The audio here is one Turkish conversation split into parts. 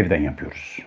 evden yapıyoruz.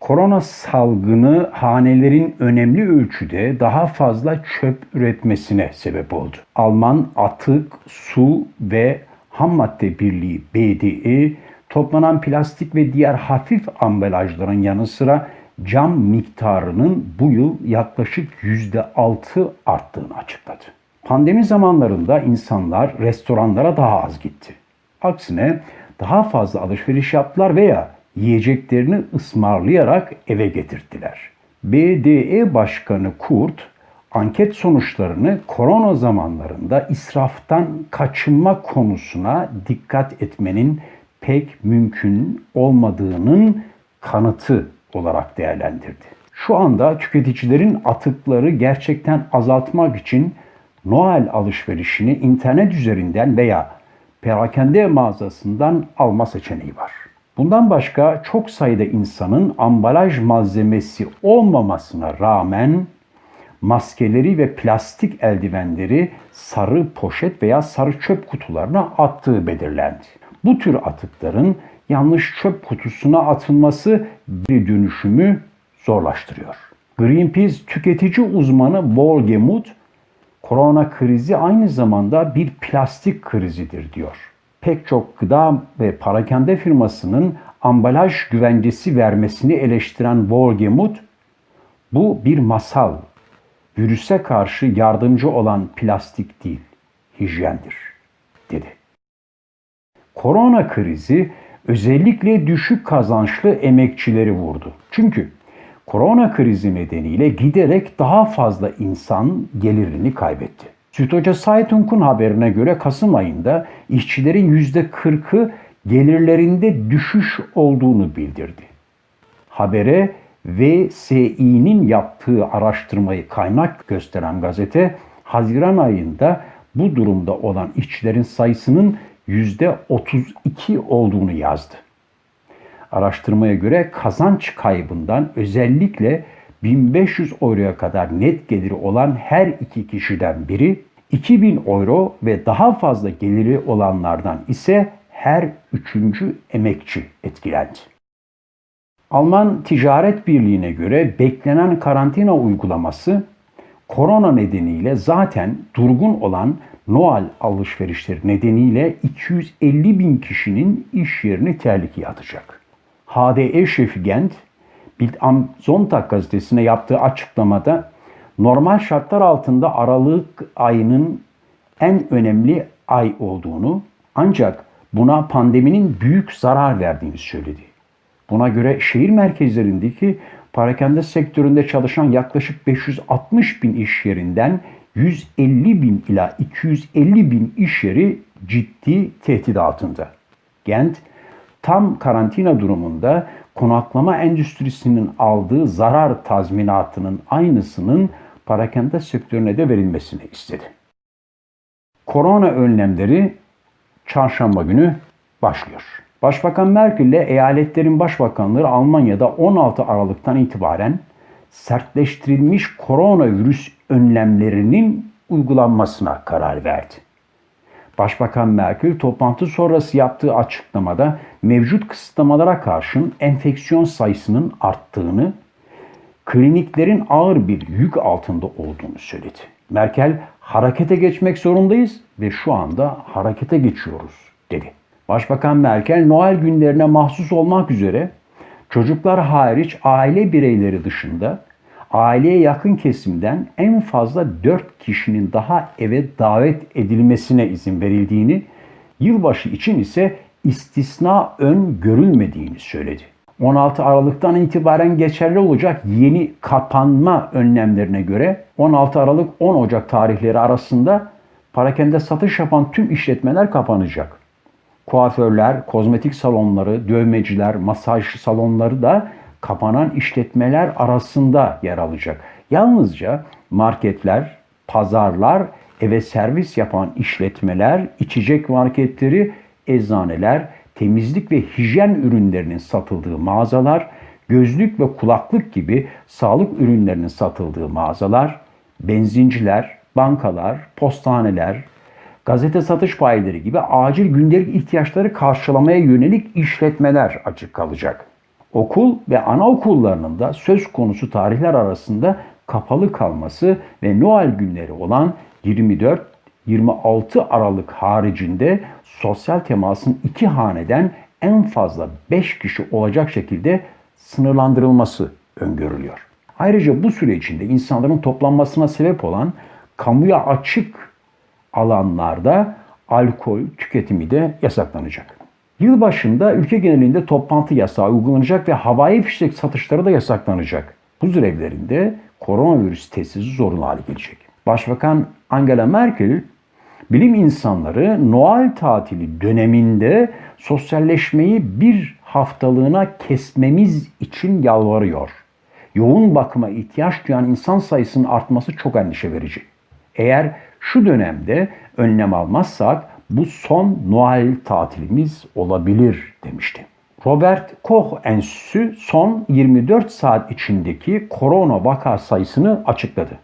Korona salgını hanelerin önemli ölçüde daha fazla çöp üretmesine sebep oldu. Alman Atık, Su ve Ham Madde Birliği BDI toplanan plastik ve diğer hafif ambalajların yanı sıra cam miktarının bu yıl yaklaşık %6 arttığını açıkladı. Pandemi zamanlarında insanlar restoranlara daha az gitti. Aksine daha fazla alışveriş yaptılar veya yiyeceklerini ısmarlayarak eve getirttiler. BDE Başkanı Kurt, anket sonuçlarını korona zamanlarında israftan kaçınma konusuna dikkat etmenin pek mümkün olmadığının kanıtı olarak değerlendirdi. Şu anda tüketicilerin atıkları gerçekten azaltmak için Noel alışverişini internet üzerinden veya perakende mağazasından alma seçeneği var. Bundan başka çok sayıda insanın ambalaj malzemesi olmamasına rağmen maskeleri ve plastik eldivenleri sarı poşet veya sarı çöp kutularına attığı belirlendi. Bu tür atıkların yanlış çöp kutusuna atılması bir dönüşümü zorlaştırıyor. Greenpeace tüketici uzmanı Volgemut, korona krizi aynı zamanda bir plastik krizidir diyor. Pek çok gıda ve parakende firmasının ambalaj güvencesi vermesini eleştiren Volgemut, bu bir masal, virüse karşı yardımcı olan plastik değil, hijyendir, dedi. Korona krizi özellikle düşük kazançlı emekçileri vurdu. Çünkü korona krizi nedeniyle giderek daha fazla insan gelirini kaybetti. Sütoca Saytunk'un haberine göre Kasım ayında işçilerin %40'ı gelirlerinde düşüş olduğunu bildirdi. Habere VSİ'nin yaptığı araştırmayı kaynak gösteren gazete Haziran ayında bu durumda olan işçilerin sayısının %32 olduğunu yazdı. Araştırmaya göre kazanç kaybından özellikle 1500 euroya kadar net geliri olan her iki kişiden biri, 2000 euro ve daha fazla geliri olanlardan ise her üçüncü emekçi etkilendi. Alman Ticaret Birliği'ne göre beklenen karantina uygulaması korona nedeniyle zaten durgun olan Noel alışverişleri nedeniyle 250 bin kişinin iş yerini tehlikeye atacak. HDE şefi Gent, Bild am gazetesine yaptığı açıklamada normal şartlar altında Aralık ayının en önemli ay olduğunu ancak buna pandeminin büyük zarar verdiğini söyledi. Buna göre şehir merkezlerindeki parakende sektöründe çalışan yaklaşık 560 bin iş yerinden 150 bin ila 250 bin iş yeri ciddi tehdit altında. Gent, tam karantina durumunda konaklama endüstrisinin aldığı zarar tazminatının aynısının parakende sektörüne de verilmesini istedi. Korona önlemleri çarşamba günü başlıyor. Başbakan Merkel ile eyaletlerin başbakanları Almanya'da 16 Aralık'tan itibaren sertleştirilmiş koronavirüs önlemlerinin uygulanmasına karar verdi. Başbakan Merkel toplantı sonrası yaptığı açıklamada mevcut kısıtlamalara karşın enfeksiyon sayısının arttığını, kliniklerin ağır bir yük altında olduğunu söyledi. Merkel harekete geçmek zorundayız ve şu anda harekete geçiyoruz dedi. Başbakan Merkel Noel günlerine mahsus olmak üzere çocuklar hariç aile bireyleri dışında aileye yakın kesimden en fazla 4 kişinin daha eve davet edilmesine izin verildiğini, yılbaşı için ise istisna ön görülmediğini söyledi. 16 Aralık'tan itibaren geçerli olacak yeni kapanma önlemlerine göre 16 Aralık 10 Ocak tarihleri arasında parakende satış yapan tüm işletmeler kapanacak. Kuaförler, kozmetik salonları, dövmeciler, masaj salonları da kapanan işletmeler arasında yer alacak. Yalnızca marketler, pazarlar, eve servis yapan işletmeler, içecek marketleri, eczaneler, temizlik ve hijyen ürünlerinin satıldığı mağazalar, gözlük ve kulaklık gibi sağlık ürünlerinin satıldığı mağazalar, benzinciler, bankalar, postaneler, gazete satış bayileri gibi acil gündelik ihtiyaçları karşılamaya yönelik işletmeler açık kalacak. Okul ve anaokullarının da söz konusu tarihler arasında kapalı kalması ve Noel günleri olan 24-26 Aralık haricinde sosyal temasın iki haneden en fazla 5 kişi olacak şekilde sınırlandırılması öngörülüyor. Ayrıca bu süre içinde insanların toplanmasına sebep olan kamuya açık alanlarda alkol tüketimi de yasaklanacak. Yılbaşında ülke genelinde toplantı yasağı uygulanacak ve havai fişek satışları da yasaklanacak. Huzur evlerinde koronavirüs testi zorunlu hale gelecek. Başbakan Angela Merkel bilim insanları Noel tatili döneminde sosyalleşmeyi bir haftalığına kesmemiz için yalvarıyor. Yoğun bakıma ihtiyaç duyan insan sayısının artması çok endişe verici. Eğer şu dönemde önlem almazsak bu son Noel tatilimiz olabilir demişti. Robert Koch Enstitüsü son 24 saat içindeki korona vaka sayısını açıkladı.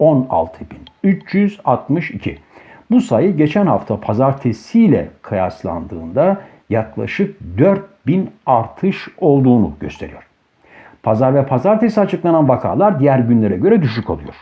16.362. Bu sayı geçen hafta pazartesiyle kıyaslandığında yaklaşık 4000 artış olduğunu gösteriyor. Pazar ve pazartesi açıklanan vakalar diğer günlere göre düşük oluyor.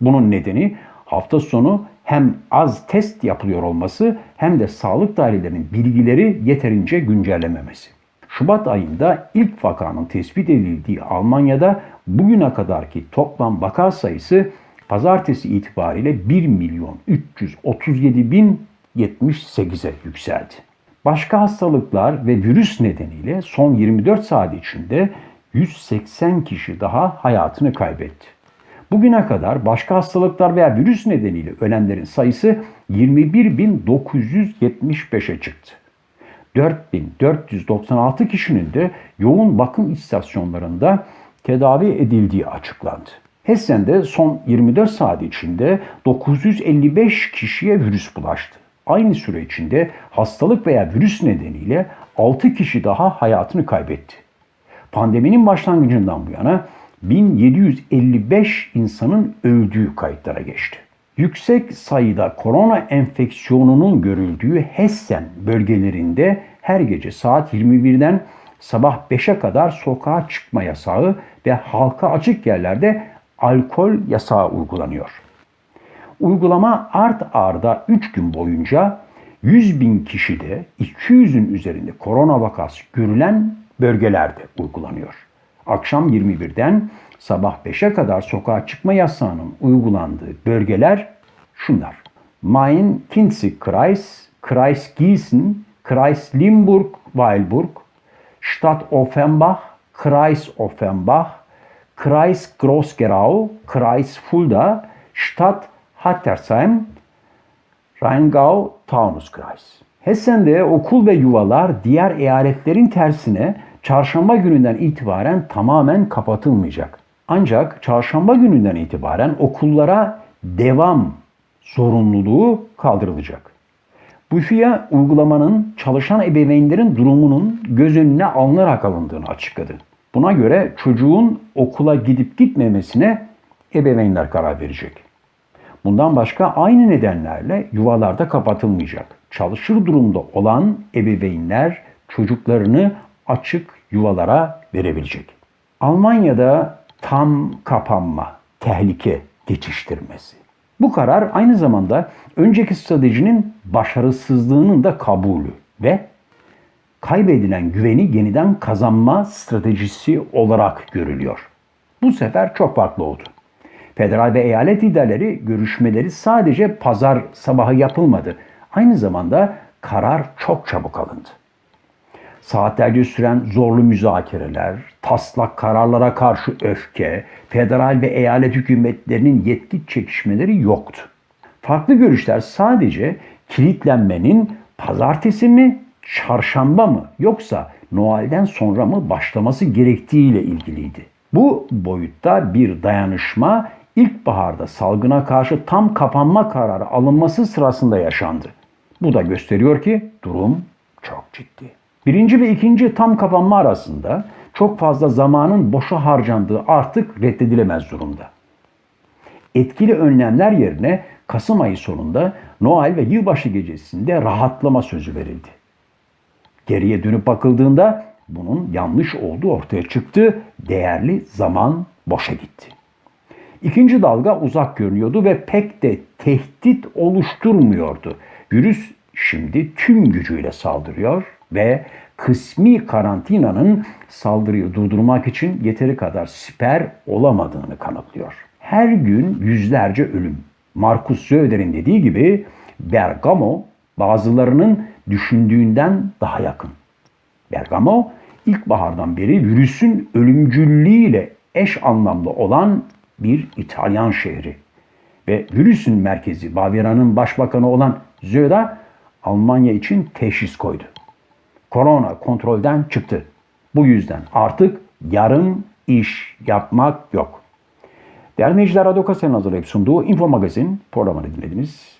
Bunun nedeni hafta sonu hem az test yapılıyor olması hem de sağlık dairelerinin bilgileri yeterince güncellememesi. Şubat ayında ilk vakanın tespit edildiği Almanya'da bugüne kadarki toplam vaka sayısı pazartesi itibariyle 1 milyon 337 bin 78'e yükseldi. Başka hastalıklar ve virüs nedeniyle son 24 saat içinde 180 kişi daha hayatını kaybetti. Bugüne kadar başka hastalıklar veya virüs nedeniyle ölenlerin sayısı 21.975'e çıktı. 4496 kişinin de yoğun bakım istasyonlarında tedavi edildiği açıklandı. Hessen'de son 24 saat içinde 955 kişiye virüs bulaştı. Aynı süre içinde hastalık veya virüs nedeniyle 6 kişi daha hayatını kaybetti. Pandeminin başlangıcından bu yana 1755 insanın öldüğü kayıtlara geçti. Yüksek sayıda korona enfeksiyonunun görüldüğü Hessen bölgelerinde her gece saat 21'den sabah 5'e kadar sokağa çıkma yasağı ve halka açık yerlerde alkol yasağı uygulanıyor. Uygulama art arda 3 gün boyunca 100 bin kişide 200'ün üzerinde korona vakası görülen bölgelerde uygulanıyor. Akşam 21'den sabah 5'e kadar sokağa çıkma yasağının uygulandığı bölgeler şunlar. Main, Kinzig-Kreis, Kreis Gießen, Kreis Limburg-Weilburg, Stadt Offenbach, Kreis Offenbach, Kreis Groß-Gerau, Kreis Fulda, Stadt Hattersheim, Rheingau-Taunuskreis. Hessen'de okul ve yuvalar diğer eyaletlerin tersine çarşamba gününden itibaren tamamen kapatılmayacak. Ancak çarşamba gününden itibaren okullara devam zorunluluğu kaldırılacak. BÜFİA uygulamanın çalışan ebeveynlerin durumunun göz önüne alınarak alındığını açıkladı. Buna göre çocuğun okula gidip gitmemesine ebeveynler karar verecek. Bundan başka aynı nedenlerle yuvalarda kapatılmayacak. Çalışır durumda olan ebeveynler çocuklarını açık yuvalara verebilecek. Almanya'da tam kapanma, tehlike geçiştirmesi. Bu karar aynı zamanda önceki stratejinin başarısızlığının da kabulü ve kaybedilen güveni yeniden kazanma stratejisi olarak görülüyor. Bu sefer çok farklı oldu. Federal ve eyalet liderleri görüşmeleri sadece pazar sabahı yapılmadı. Aynı zamanda karar çok çabuk alındı. Saatlerce süren zorlu müzakereler, taslak kararlara karşı öfke, federal ve eyalet hükümetlerinin yetki çekişmeleri yoktu. Farklı görüşler sadece kilitlenmenin pazartesi mi, çarşamba mı yoksa Noel'den sonra mı başlaması gerektiğiyle ilgiliydi. Bu boyutta bir dayanışma ilkbaharda salgına karşı tam kapanma kararı alınması sırasında yaşandı. Bu da gösteriyor ki durum çok ciddi. Birinci ve ikinci tam kapanma arasında çok fazla zamanın boşa harcandığı artık reddedilemez durumda. Etkili önlemler yerine Kasım ayı sonunda Noel ve yılbaşı gecesinde rahatlama sözü verildi. Geriye dönüp bakıldığında bunun yanlış olduğu ortaya çıktı. Değerli zaman boşa gitti. İkinci dalga uzak görünüyordu ve pek de tehdit oluşturmuyordu. Virüs şimdi tüm gücüyle saldırıyor ve kısmi karantinanın saldırıyı durdurmak için yeteri kadar siper olamadığını kanıtlıyor. Her gün yüzlerce ölüm. Markus Söder'in dediği gibi Bergamo bazılarının düşündüğünden daha yakın. Bergamo ilkbahardan beri virüsün ölümcüllüğüyle eş anlamlı olan bir İtalyan şehri. Ve virüsün merkezi Bavyera'nın başbakanı olan Söder Almanya için teşhis koydu. Korona kontrolden çıktı. Bu yüzden artık yarım iş yapmak yok. Değerli dinleyiciler, Radyo Kase'nin hazırlayıp sunduğu Info Magazin programını dinlediniz.